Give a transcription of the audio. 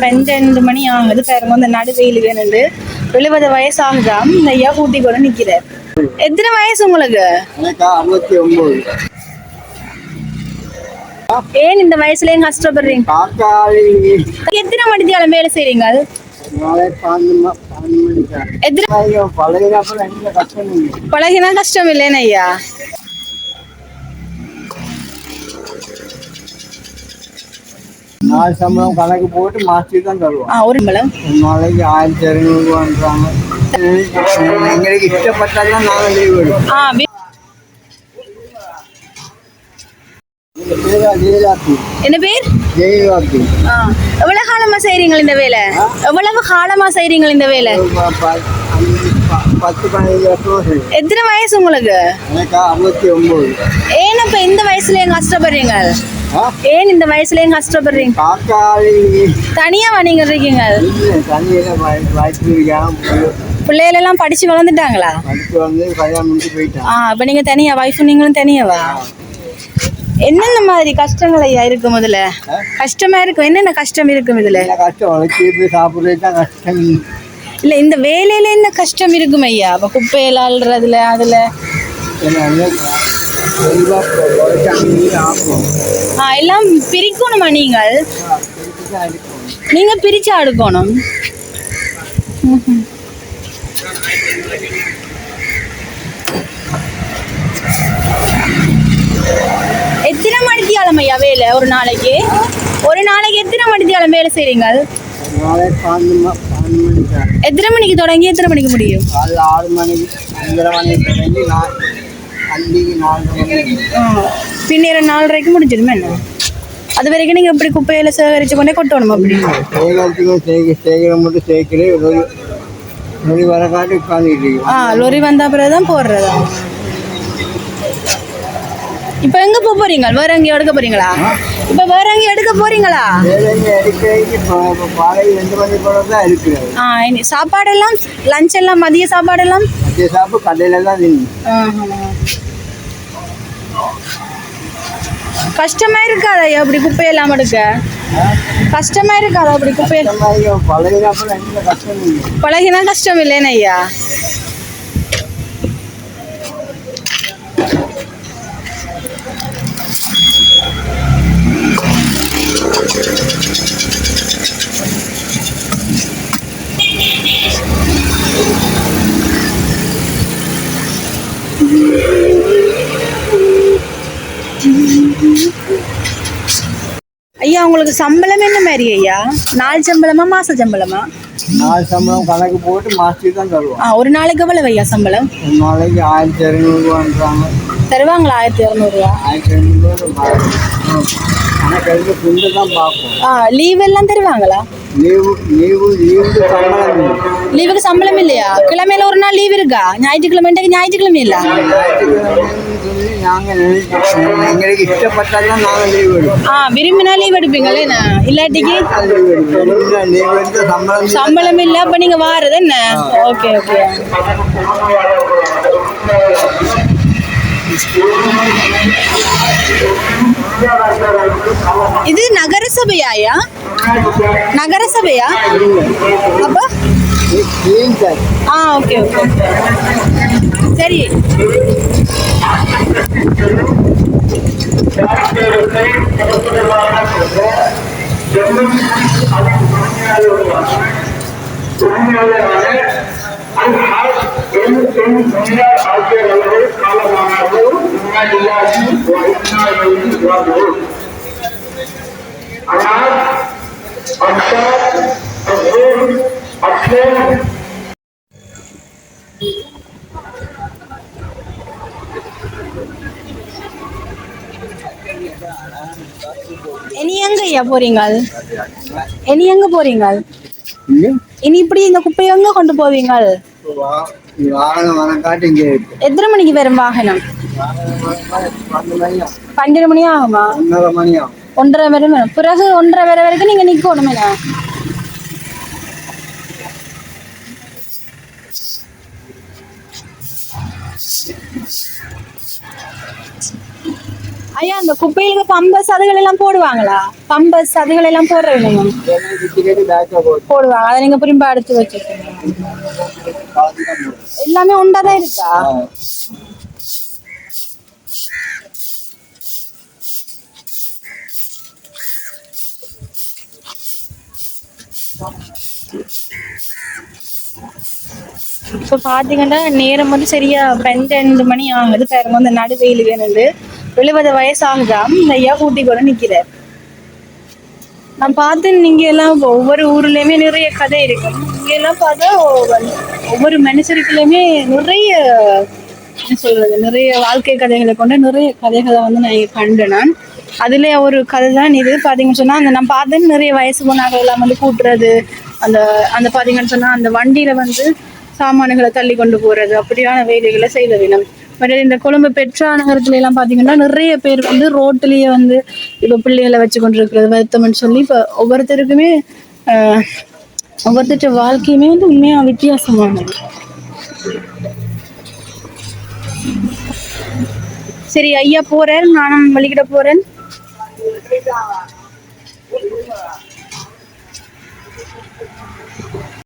பன்னெண்டு மணி ஆகுது. பாருங்க இந்த நடுவெயில் வேணுண்டு எழுபது வயசு ஆகுதாம் இந்த ஐயா கூட்டி கூட நிக்கிறார். எத்தனை வயசு உங்களுக்கு? ஏன் இந்த வயசுலயும் கஷ்டப்படுறீங்க? காக்காளி எத்தனை மணித்தியாலம் வேலை செய்றீங்க மணிக்கா இல்லை பழகினா கஷ்டம் இல்லைன்னு ஐயா. நாலு சம்பளம் கணக்கு போட்டு மாற்றி தான் தருவோம் ஆ ஒரு ஒரு நாளைக்கு ஆயிரத்தி இரநூறுவான்றாங்க எங்களுக்கு இஷ்டப்பட்டாதான் நாங்கள் லீவ் எடுப்போம் ஆ என்ன பேர் எவ்வளவு காலமா செய்றீங்க இந்த வேலை எவ்வளவு காலமா செய்றீங்க இந்த வேலை எத்தனை வயசு உங்களுக்கு ஏன் இந்த கஷ்டப்படுறீங்க ஆ? ஏன் இந்த வயசுலயும் கஷ்டப்படுறீங்க? தனியாவா நீங்க இருக்கீங்க? இருக்காம பிள்ளைகள் எல்லாம் படிச்சு வளர்ந்துட்டாங்களா? ஆ அப்ப நீங்க தனியா வைஃப் நீங்களும் தனியாவா? என்னென்ன மாதிரி கஷ்டங்கள் ஐயா இருக்கு முதல்ல? கஷ்டமா இருக்கும். என்னென்ன கஷ்டம் இருக்கும் இதுல கஷ்டம்? இல்ல இந்த வேலையில என்ன கஷ்டம் இருக்கும் ஐயா அப்ப குப்பையில அள்ளுறதுல அதுல? எல்லாம் பிரிக்கணுமா நீங்கள்? நீங்க பிரிச்சா அடுக்கணும். எத்தனை மணித்தியாலம் ஐயா வேலை ஒரு நாளைக்கு? ஒரு நாளைக்கு எத்தனை மணித்தியாலம் வேலை செய்றீங்க எத்தனை மணிக்கு தொடங்கி எத்தனை மணிக்கு முடியும்? ஆறு மணிக்கு அஞ்சரை மணிக்கு தொடங்கி பின்னிர நாலரைக்கு முடிஞ்சிடும் என்ன? அது வரைக்கும் நீங்க இப்படி குப்பையில சேகரிச்சு கொண்டே கொட்டணும் அப்படி? சேகரம் மட்டும் சேர்க்கிறேன் ஒரு நொடி வர காட்டி உட்காந்துட்டு ஆ லொரி வந்த பிறகு தான் போடுறதா? இப்போ எங்க போக போறீங்க? வேற எங்கேயும் எடுக்க போறீங்களா? இப்போ வேற எங்கேயும் எடுக்க இருக்கிறது. ஆ இனி சாப்பாடெல்லாம் லஞ்ச் எல்லாம் மதிய சாப்பாடெல்லாம்? மத்திய சாப்பிட்டு கடையில் தான் நின்று கஷ்டமா இருக்காதா? அப்படி குப்பையெல்லாம் எடுக்க? கஷ்டமா இருக்காதா அப்படி இல்லை பழகினா கஷ்டம் இல்லைன்னு ஐயா. ஐயா உங்களுக்கு சம்பளம் என்ன மாதிரி ஐயா? நாள் சம்பளமா மாச சம்பளமா? நாலு சம்பளம் கணக்கு போட்டு மாற்றி தான் தருவோம். ஆ ஒரு நாளைக்கு எவ்வளவு ஐயா சம்பளம்? ஒரு நாளைக்கு ஆயிரத்தி இரநூறுவான்றாங்க தருவாங்களா ஆயிரத்தி இரநூறுவா ஆயிரத்தி இரநூறுவா கணக்கு எடுத்து புண்டு தான் பார்ப்போம் ஆ லீவ் எல்லாம் தருவாங்களா? லீவு லீவு லீவுக்கு சம்பளம் லீவுக்கு சம்பளம் இல்லையா கிழமையில ஒரு நாள் லீவ் இருக்கா ஞாயிற்றுக்கிழமைக்கு ஞாயிற்றுக்கிழமை இல்ல ஆ விரும்பினா லீவ் எடுப்பீங்களே இல்லாட்டிக்கு சம்பளம் இல்ல அப்ப நீங்க வாரது என்ன ஓகே ஓகே இது நகரசபையாயா நகரசபையா அப்ப ஆ ஓகே ஓகே சரி இனி எங்க ஐயா போறீங்க இனி எங்க போறீங்க இனி இப்படி இந்த குப்பையை எங்க கொண்டு போவீங்க வாகனம் வர காட்டி இங்கே இருக்கு எத்தனை மணிக்கு வரும் வாகனம்? பன்னெண்டு மணி ஆகும்? ஒன்றரை மணி ஆகும். ஒன்றரை வரை வரும். பிறகு ஒன்றரை வரை வரைக்கும் நீங்க நிக்கணும் ஐயா அந்த குப்பையில பம்பஸ் அதுகள் எல்லாம் போடுவாங்களா? பம்பஸ் அதுகள் எல்லாம் போடுறவங்க போடுவாங்க. அதை நீங்க புரிம்பா அடுத்து வச்சிருக்கீங்க. எல்லாமே உண்டாதான் இருக்கா? இப்போ பார்த்தீங்கன்னா நேரம் வந்து சரியா பன்னெண்டு மணி ஆகுது. பாருங்க அந்த நடுவெயில் வேணுது எழுபது வயசு இந்த ஐயா கூட்டி கூட நிக்கிறார். நான் பார்த்தேன் நீங்க எல்லாம் ஒவ்வொரு ஊர்லயுமே நிறைய கதை இருக்கும் இங்க எல்லாம் பார்த்தா ஒவ்வொரு- ஒவ்வொரு மனுஷருக்குள்ளயுமே நிறைய என்ன சொல்றது நிறைய வாழ்க்கை கதைகளை கொண்டு நிறைய கதைகளை வந்து நான் இங்க கண்டேன் நான். அதுல ஒரு கதை தான் இது. பாத்தீங்கன்னு சொன்னா அந்த நான் பார்த்தேன் நிறைய வயசு போனாக்கள் எல்லாம் வந்து கூட்டுறது. அந்த அந்த பாத்தீங்கன்னு சொன்னா அந்த வண்டியில வந்து சாமான்களை தள்ளி கொண்டு போறது அப்படியான வேலைகளை செய்த தினம். பட் இந்த கொழும்பு பெட்ரா நகரத்துல எல்லாம் பாத்தீங்கன்னா நிறைய பேர் வந்து ரோட்டிலேயே வந்து இப்ப பிள்ளைகளை வச்சு கொண்டிருக்கிறது வருத்தம்னு சொல்லி இப்ப ஒவ்வொருத்தருக்குமே ஆஹ், வாழ்க்கையுமே வந்து உண்மையா வித்தியாசமானது சரி ஐயா போறேன் நானும் வழிகிட போறேன்.